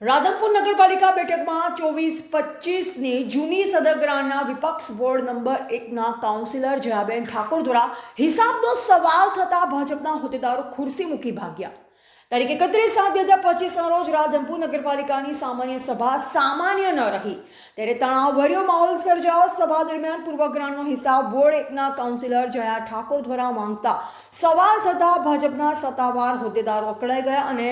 રાધનપુર નગરપાલિકા બેઠકમાં ચોવીસ, પચીસની જૂની સદગ્રાના વિપક્ષ વોર્ડ નંબર એકના કાઉન્સિલર જયાબેન ઠાકોર દ્વારા હિસાબનો સવાલ થતાં ભાજપના હોદ્દેદારો ખુરશી મૂકી ભાગ્યા. તારીખ એકત્રીસ સાત બે હજાર પચીસના રોજ રાધનપુર નગરપાલિકાની સામાન્ય સભા સામાન્ય ન રહી. ત્યારે તણાવભર્યો માહોલ સર્જાયો. સભા દરમિયાન પૂર્વગ્રહનો હિસાબ વોર્ડ એકના કાઉન્સિલર જયા ઠાકોર દ્વારા માંગતા સવાલ થતા ભાજપના સત્તાવાર હોદ્દેદારો અકળાઈ ગયા અને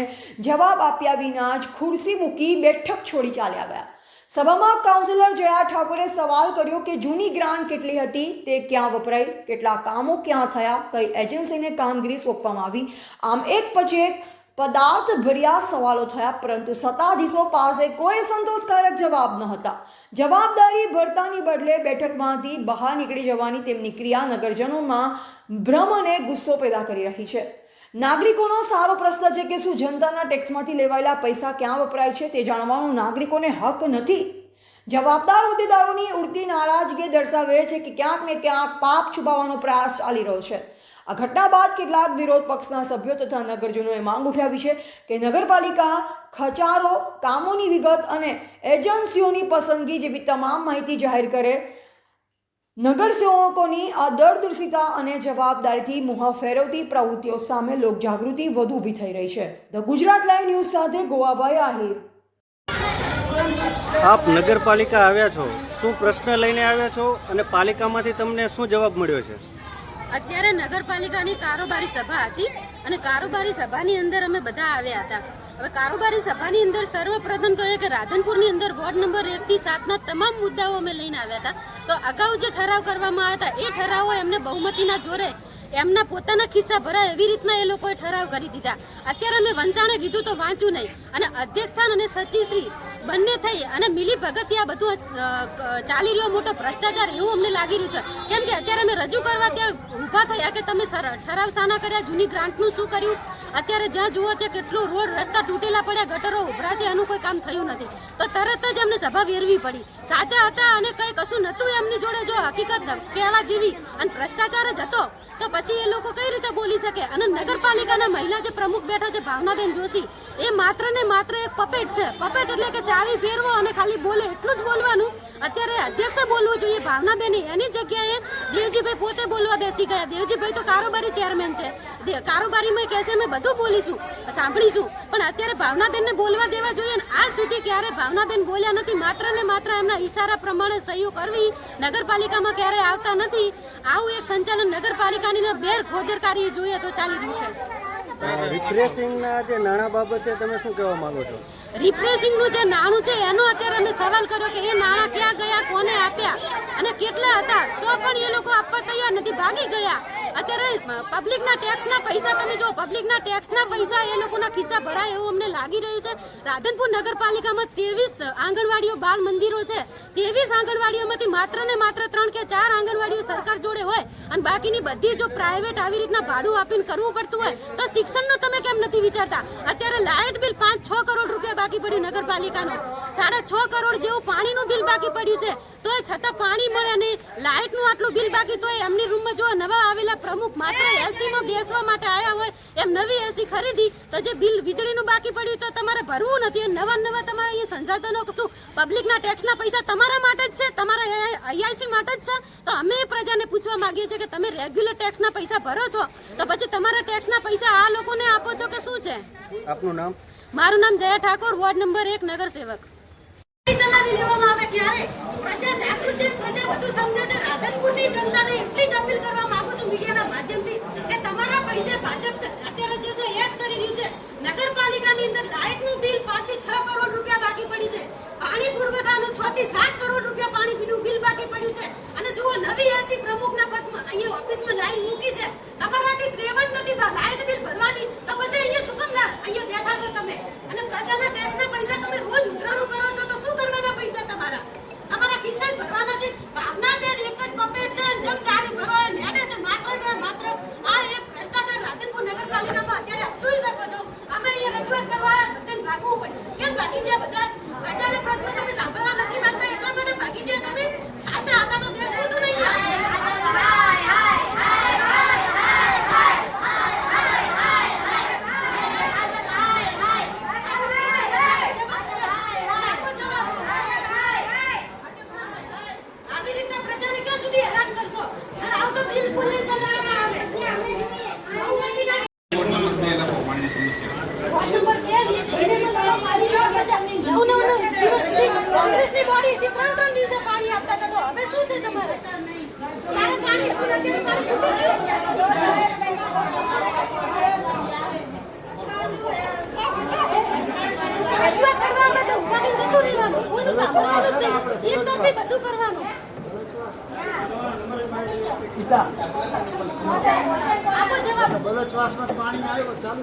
જવાબ આપ્યા વિના જ ખુરશી મૂકી બેઠક છોડી ચાલ્યા ગયા. સભામાં કાઉન્સિલર જયા ઠાકોરે સવાલ કર્યો કે જૂની ગ્રાન્ટ કેટલી હતી? તે ક્યાં વપરાઈ? કેટલા કામો ક્યાં થયા? કઈ એજન્સીને કામગીરી સોંપવામાં આવી? આમ એક પછી એક પદાર્થ ભર્યા સવાલો થયા, પરંતુ સત્તાધીશો પાસે કોઈ સંતોષકારક જવાબ ન હતા જવાબદારી ભરતાની બદલે બેઠકમાંથી બહાર નીકળી જવાની તેમની ક્રિયા નગરજનોમાં ભ્રમ અને ગુસ્સો પેદા કરી રહી છે. નાગરિકોનો સારો પ્રશ્ન છે કે શું જનતાના ટેક્સમાંથી લેવાયેલા પૈસા ક્યાં વપરાય છે તે જાણવાનો નાગરિકોને હક નથી. જવાબદાર હોદ્દેદારોની ઉડતી નારાજગી દર્શાવે છે કે ક્યાંક ને ક્યાંક પાપ છુપાવવાનો પ્રયાસ ચાલી રહ્યો છે. આ ઘટના બાદ કેટલાક વિરોધ પક્ષના સભ્યો તથા નગરજનોએ માંગ ઉઠાવી છે કે નગરપાલિકા ખચારો, કામોની વિગત અને એજન્સીઓની પસંદગી જેવી તમામ માહિતી જાહેર કરે. નગરસેવકોની આ દરદર્શિતા અને જવાબદારીથી મુહા ફેરવતી પ્રવૃત્તિઓ સામે લોકજાગૃતિ વધુ ઊભી થઈ રહી છે. ધ ગુજરાત લાઈવ ન્યૂઝ સાથે ગોવાભાઈ આહિર. આપ નગરપાલિકા આવ્યા છો, શું પ્રશ્ન લઈને આવ્યા છો અને પાલિકામાંથી તમને શું જવાબ મળ્યો છે? અત્યારે નગરપાલિકાની કારોબારી સભા હતી અને કારોબારી સભાની અંદર અમે બધા આવ્યા હતા. હવે કારોબારી સભાની અંદર સર્વપ્રથમ તો કે રાધનપુરની અંદર વોર્ડ નંબર એક થી સાતના તમામ મુદ્દાઓ અમે લઈને આવ્યા હતા. તો અગાઉ જે ઠરાવ કરવામાં આવ્યા હતા, એ ઠરાવો એમને બહુમતીના જોરે એમના પોતાના ખિસ્સા ભરાય એવી રીતના એ લોકોએ ઠરાવ કરી દીધા. અત્યારે અમે વંચાણે કીધું તો વાંચું નહીં. અને અધ્યક્ષસ્થાન અને સચિવશ્રી બંને થઈ અને મિલી ભગત આ બધું ચાલી રહ્યો મોટો ભ્રષ્ટાચાર એવું અમને લાગી રહ્યું છે. કેમ કે અત્યારે અમે રજૂ કરવા ત્યાં ઊભા થયા કે તમે ઠરાવ સાના કર્યા, જૂની ગ્રાન્ટનું શું કર્યું? અત્યારે જ્યાં જુઓ ત્યાં કેટલું રોડ રસ્તા તૂટેલા પડ્યા, ગટરો ઉભરા છે એનું કોઈ કામ થયું નથી. તો તરત જ એમને સભા વેરવી પડી. સાચા હતા અને કઈ કશું નતું એમની જોડે જો હકીકત કહેવા જેવી અને ભ્રષ્ટાચાર જ હતો. તો પછી એ લોકો કઈ રીતે બોલી શકે? અને નગરપાલિકાના મહિલા જે પ્રમુખ બેઠા છે, ભાવનાબેન જોશી, એ માત્ર ને માત્ર એક પપેટ છે. પપેટ એટલે કે ચાવી ફેરવો અને ખાલી બોલે એટલું જ બોલવાનું. અત્યારે અધ્યક્ષે બોલવું જોઈએ, ભાવનાબેન એની જગ્યાએ દેવજીભાઈ પોતે બોલવા બેસી ગયા. દેવજીભાઈ તો કારોબારી ચેરમેન છે. કારોબારીમાં કહેશે અમે બધું બોલીશું સાંભળીશું. પણ અત્યારે ભાવનાબેનને બોલવા દેવા જોઈએ ને આજ સુધી ક્યારે ભાવનાબેન બોલ્યા નથી માત્ર ને માત્ર એમના ઈશારા પ્રમાણે સહીઓ કરવી નગરપાલિકામાં ક્યારે આવતા નથી. આવું એક સંચાલન નગરપાલિકાની બેર ખોદરકારી જોઈએ તો ચાલી રહ્યું છે. રિફ્રેશિંગના જે નાણાં બાબતે તમે શું કહેવા માંગો છો? રિફ્રેશિંગ જે નાણું છે એનો અત્યારે અમે સવાલ કર્યો કે એ નાણાં ક્યાં ગયા કોને આપ્યા અને કેટલા હતા તો પણ એ લોકો આપવા તૈયાર નથી ભાગી ગયા. અત્યારે પબ્લિકના ટેક્સના પૈસા તમે જો પબ્લિકના ટેક્સના પૈસા એ લોકોના ખિસ્સા ભરાય એવું અમને લાગી રહ્યું છે. રાધનપુર નગરપાલિકામાં ત્રેવીસ આંગણવાડીઓ બાળ મંદિરો છે. ત્રેવીસ આંગણવાડીઓમાંથી માત્ર ને માત્ર ત્રણ કે ચાર આંગણવાડીઓ સરકાર જોડે હોય અને બાકીની બધી જો પ્રાઇવેટ આવી રીતના ભાડું આપીને કરવું પડતું હોય, તો શિક્ષણનું તમે કેમ નથી વિચારતા? અત્યારે લાઇટ બિલ પાંચ છ કરોડ રૂપિયા બાકી પડ્યું નગરપાલિકાનું. સાડા છ કરોડ જેવું પાણીનું બિલ બાકી પડ્યું છે. તો એ છતાં પાણી મળે નહીં, લાઇટનું આટલું બિલ બાકી તો એમની રૂમમાં જો નવા આવેલા પ્રમુખ માત્ર એસીમાં બેસવા માટે આવ્યા હોય એમ નવી એસી ખરીદી તો જે બિલ વીજળીનું બાકી પડ્યું તો તમારે ભરવું નથી. નવા નવા તમારા એ સંસાધનો શું પબ્લિકના ટેક્સના પૈસા તમારા માટે જ છે તમારા આઈઆઈસી માટે જ છે. તો અમે એ પ્રજાને પૂછવા માંગીએ છીએ કે તમે રેગ્યુલર ટેક્સના પૈસા ભરો છો? તો પછી તમારા ટેક્સના પૈસા આ લોકોને આપો છો કે શું છે? આપનું નામ? મારું નામ જયા ઠાકોર વોર્ડ નંબર એક નગરસેવક. ચલાવી લેવામાં આવે ક્યારે પ્રજા જાગૃત છે પ્રજા બધું સમજે છે રાધનપુરની જનતાને એટલી જ અપીલ કરવા માંગુ છું મીડિયાના માધ્યમથી કે તમારા પૈસે ભાજપ અત્યારે જે છે એ જ કરી રહ્યું છે. નગરપાલિકાની અંદર લાઇટનું બિલ 5 થી 6 કરોડ રૂપિયા બાકી પડી છે. પાણી પુરવઠાનું 6 થી સાત કરોડ રૂપિયા પાણી બિલનું બિલ બાકી પડ્યું છે. અને જુઓ, નવી એસી પ્રમુખના પદમાં અહીંયા ઓફિસમાં લાઈન મૂકી છે. તમારાથી ત્રેવડ નથી, લાઇટ બિલ ભરવાની. તો પછી અહીંયા શું અહીંયા બેઠા છો તમે. અને પ્રજાના ટેક્સના પૈસા તમે રોજ ઉઘરાણું કરો છો તો શું કરવાના પૈસા તમારા તમારા ખિસ્સા જ ભરવાના છે ભાવના બેન એક જ પપેટ છે અને જેમ ચાલી ભરો એ મેડે છે માત્ર ને માત્ર આ એક ભ્રષ્ટાચાર રાધનપુર નગરપાલિકામાં અત્યારે આપ જોઈ શકો છો અમે અહીંયા રજૂઆત કરવા આવ્યા બધાને ભાગવું પડ્યું કેમ ભાગી ગયા બધા આપણે બધું કરવાનું. આપો જવાબ. બોલો શ્વાસમાં પાણી આવ્યો અત્યારે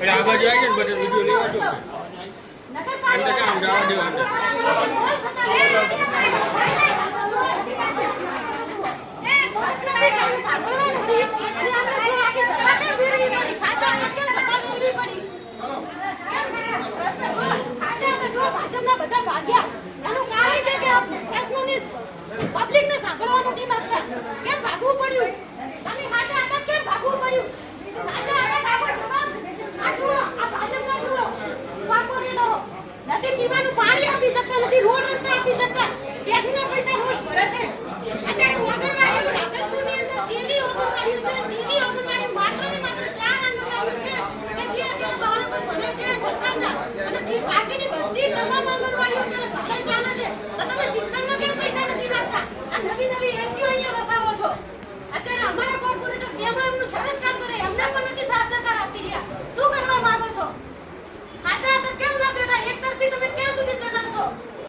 એટલે આ બાજુ આવી ગયા ને બધું બીજું લેવા દો કામ જવા દેવાનું.